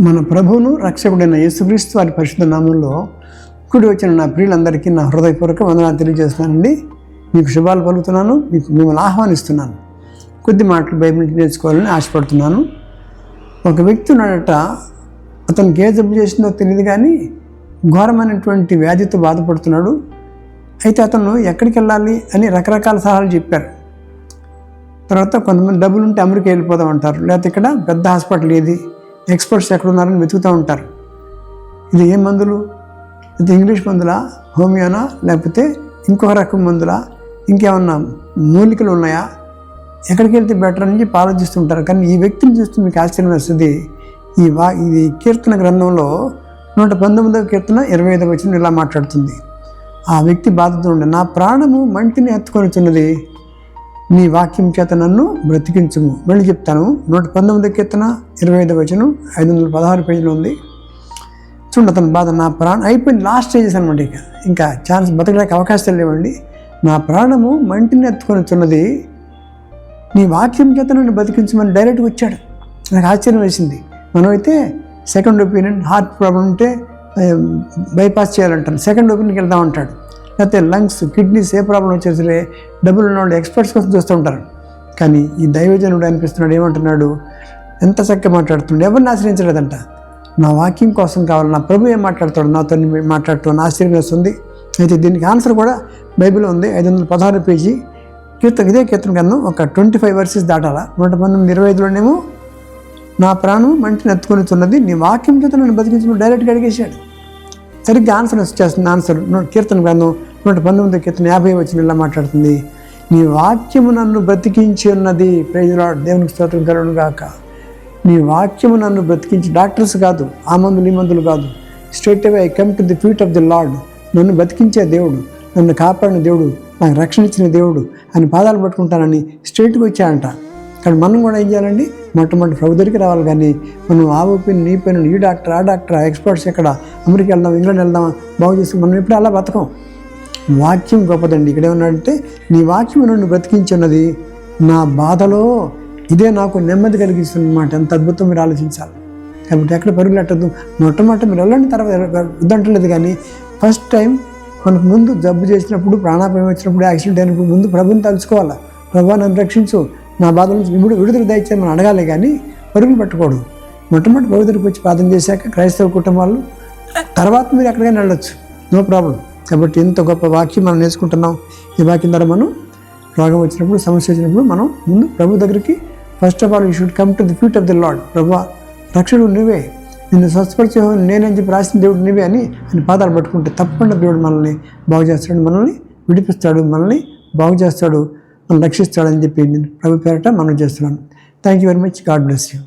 మన ప్రభువును రక్షకుడైన యేసుక్రీస్తు వారి పరిశుద్ధ నామంలో కూడి వచ్చిన నా ప్రియులందరికీ నా హృదయపూర్వక వందనాలు తెలియజేస్తున్నానండి. మీకు శుభాలు పలుకుతున్నాను మీకు మిమ్మల్ని ఆహ్వానిస్తున్నాను. కొద్ది మాటలు బైబిల్ నుంచి నేర్చుకోవాలని ఆశపడుతున్నాను. ఒక వ్యక్తి ఉన్నాడట అతనికి ఏ జబ్బు చేసిందో తెలియదు కానీ ఘోరమైనటువంటి వ్యాధితో బాధపడుతున్నాడు. అయితే అతను ఎక్కడికి వెళ్ళాలి అని రకరకాల సలహాలు చెప్పారు. తర్వాత కొంతమంది డబ్బులు ఉంటే అమెరికా వెళ్ళిపోదాం అంటారు. లేకపోతే ఇక్కడ పెద్ద హాస్పిటల్ ఏది? ఎక్స్పర్ట్స్ ఎక్కడ ఉన్నారని వెతుకుతూ ఉంటారు. ఇది ఏ మందులు? ఇది ఇంగ్లీష్ మందులా? హోమియోనా? లేకపోతే ఇంకొక రకం మందులా? ఇంకేమన్నా మూలికలు ఉన్నాయా? ఎక్కడికి వెళ్తే బెటర్ అని చెప్పి ఆలోచిస్తుంటారు కానీ ఈ వ్యక్తిని చూస్తే మీకు ఆశ్చర్యం వస్తుంది. ఈ వా ఇది కీర్తన గ్రంథంలో నూట పంతొమ్మిదవ కీర్తన ఇరవై ఐదవ వచ్చిన ఇలా మాట్లాడుతుంది. ఆ వ్యక్తి బాధతో ఉండే నా ప్రాణము మంటిని ఎత్తుకొనిచున్నది నీ వాక్యం చేత నన్ను బ్రతికించుము. మళ్ళీ చెప్తాను. నూట పంతొమ్మిది కీర్తన ఇరవై ఐదు వచనం ఐదు వందల పదహారు పేజీలో ఉంది. చూడండి అతని బాధ నా ప్రాణం అయిపోయింది లాస్ట్ స్టేజెస్ అనమాట ఇక. ఇంకా ఛాన్స్ బతకడానికి అవకాశాలు లేవండి. నా ప్రాణము మంటిని ఎత్తుకొని చున్నది నీ వాక్యం చేత నన్ను బతికించమని డైరెక్ట్గా వచ్చాడు. నాకు ఆశ్చర్యం వేసింది. మనమైతే సెకండ్ ఒపీనియన్ హార్ట్ ప్రాబ్లం ఉంటే బైపాస్ చేయాలంటాను సెకండ్ ఒపీనియన్కి వెళ్దామంటాడు లేకపోతే లంగ్స్ కిడ్నీస్ ఏ ప్రాబ్లం వచ్చేసి సరే డబ్బులు ఉన్నవాళ్ళు ఎక్స్పర్ట్స్ కోసం చూస్తూ ఉంటారు. కానీ ఈ దైవజనుడు అనిపిస్తున్నాడు ఏమంటున్నాడు? ఎంత చక్కగా మాట్లాడుతున్నాడు? ఎవరిని ఆశ్రయించలేదంట? నా వాక్యం కోసం కావాలి నా ప్రభు ఏం మాట్లాడతాడు నాతో మాట్లాడుతూ నా ఆశ్చర్యం వేస్తుంది. అయితే దీనికి ఆన్సర్ కూడా బైబిల్ ఉంది ఐదు వందల పదహారు పేజీ. కీర్తన ఇదే కీర్తన గ్రంథం ఒక ట్వంటీ ఫైవ్ వర్సెస్ దాటాలా? నూట పంతొమ్మిది ఇరవై ఐదులోనేమో నా ప్రాణం మంటిని ఎత్తుకొనిచున్నది నీ వాక్యం చేత నన్ను బతికించమని డైరెక్ట్గా అడిగేశాడు. సరిగ్గా ఆన్సర్ వచ్చేస్తుంది ఆన్సర్. కీర్తన గ్రంథం నూట పంతొమ్మిది క్రితం యాభై వచ్చిన ఇలా మాట్లాడుతుంది. నీ వాక్యము నన్ను బ్రతికించి ఉన్నది. ప్రేజలాడు దేవునికి స్తోత్రం కలవడం గాక. నీ వాక్యము నన్ను బ్రతికించి డాక్టర్స్ కాదు ఆ మందులు ఈ మందులు కాదు. Straight away I come to the feet of the Lord నన్ను బతికించే దేవుడు నన్ను కాపాడిన దేవుడు నాకు రక్షణ ఇచ్చిన దేవుడు అని పాదాలు పట్టుకుంటానని స్ట్రైట్గా వచ్చాయంట కానీ మనం కూడా ఏం చేయాలండి? మొట్టమొదటి ప్రభు దగ్గరికి రావాలి కానీ మనం ఆ ఒపీనియన్ నీ పైన ఈ డాక్టర్ ఆ డాక్టర్ ఎక్స్పర్ట్స్ ఎక్కడ? అమెరికా వెళ్దాం ఇంగ్లాండ్ వెళ్దాం బాగు చేసి మనం ఎప్పుడు అలా బతకం. వాక్యం గొప్పదండి. ఇక్కడే ఉన్నాడంటే నీ వాక్యం నన్ను బ్రతికించున్నది నా బాధలో. ఇదే నాకు నెమ్మది కలిగిస్తుంది అన్నమాట ఎంత అద్భుతం మీరు ఆలోచించాలి. కాబట్టి ఎక్కడ పరుగులెట్టద్దు. మొట్టమొదట మీరు వెళ్ళండి తర్వాత వద్దంటలేదు కానీ ఫస్ట్ టైం మనకు ముందు జబ్బు చేసినప్పుడు ప్రాణాపాయం వచ్చినప్పుడు యాక్సిడెంట్ అయినప్పుడు ముందు ప్రభుని తలుచుకోవాలి? ప్రభు నన్ను రక్షించు. నా బాధ నుంచి ఇప్పుడు విడుదల దయచే మనం అడగాలి కానీ పరుగులు పెట్టకూడదు. మొట్టమొదటి ప్రభు వచ్చి ప్రార్థన చేశాక క్రైస్తవ కుటుంబాలు తర్వాత మీరు ఎక్కడికైనా వెళ్ళొచ్చు. No problem. కాబట్టి ఇంత గొప్ప వాక్యం మనం నేర్చుకుంటున్నాం. ఈ వాక్యం ద్వారా మనం రోగం వచ్చినప్పుడు సమస్య వచ్చినప్పుడు మనం ముందు ప్రభు దగ్గరికి first of all you should come to the feet of the Lord ప్రభు రక్షకుడు నువ్వే. నిన్ను స్వస్థపరిచే నేనని చెప్పి రాసిన దేవుడు నువ్వే అని అని పాదాలు పట్టుకుంటే తప్పకుండా దేవుడు మనల్ని బాగు చేస్తాడు మనల్ని విడిపిస్తాడు మనల్ని బాగు చేస్తాడు మనం రక్షిస్తాడని చెప్పి నేను ప్రభు పేరట మనం చేస్తున్నాను. Thank you very much God bless you